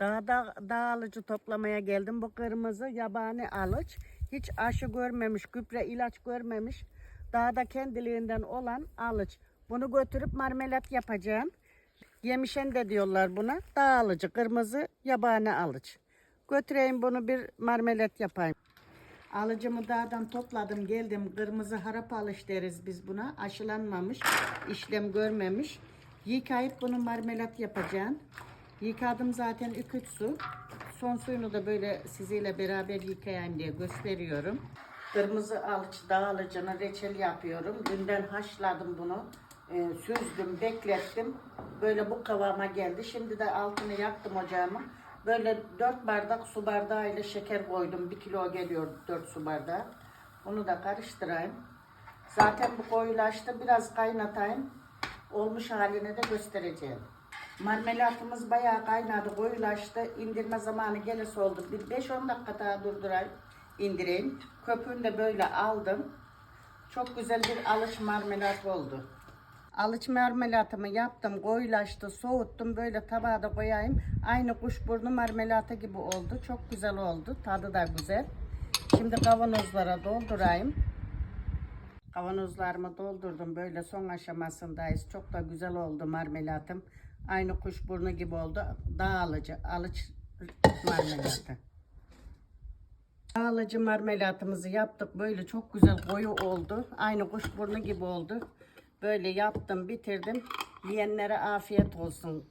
Dağda dağ alıcı toplamaya geldim. Bu kırmızı yabani alıç. Hiç aşı görmemiş, gübre ilaç görmemiş. Dağda kendiliğinden olan alıç. Bunu götürüp marmelat yapacağım. Yemişen de diyorlar buna. Dağ alıcı, kırmızı yabani alıç. Götüreyim bunu bir marmelat yapayım. Alıcımı dağdan topladım geldim. Kırmızı harap alış deriz biz buna. Aşılanmamış, işlem görmemiş. Yıkayıp bunu marmelat yapacağım. Yıkadım zaten 2 su. Son suyunu da böyle sizinle beraber yıkayayım diye gösteriyorum. Kırmızı alıç dağ alıcını reçel yapıyorum. Dünden haşladım bunu. Ee, süzdüm, beklettim. Böyle bu kıvama geldi. Şimdi de altını yaktım ocağımı. Böyle 4 bardak su bardağıyla şeker koydum. 1 kilo geliyor 4 su bardağı. Onu da karıştırayım. Zaten bu koyulaştı. Biraz kaynatayım. Olmuş halini de göstereceğim. Marmelatımız bayağı kaynadı, koyulaştı. İndirme zamanı gelirse oldu. Bir 5-10 dakika daha durdurayım, indireyim. Köpüğünü de böyle aldım. Çok güzel bir alış marmelat oldu. Alıç marmelatımı yaptım, koyulaştı, soğuttum. Böyle tabağa da koyayım. Aynı kuşburnu marmelatı gibi oldu. Çok güzel oldu. Tadı da güzel. Şimdi kavanozlara doldurayım. Kavanozlarımı doldurdum. Böyle son aşamasındayız. Çok da güzel oldu marmelatım. Aynı kuşburnu gibi oldu. Dağ alıcı, alıç marmelatı. Dağ alıcı marmelatımızı yaptık. Böyle çok güzel koyu oldu. Aynı kuşburnu gibi oldu. Böyle yaptım, bitirdim. Yiyenlere afiyet olsun.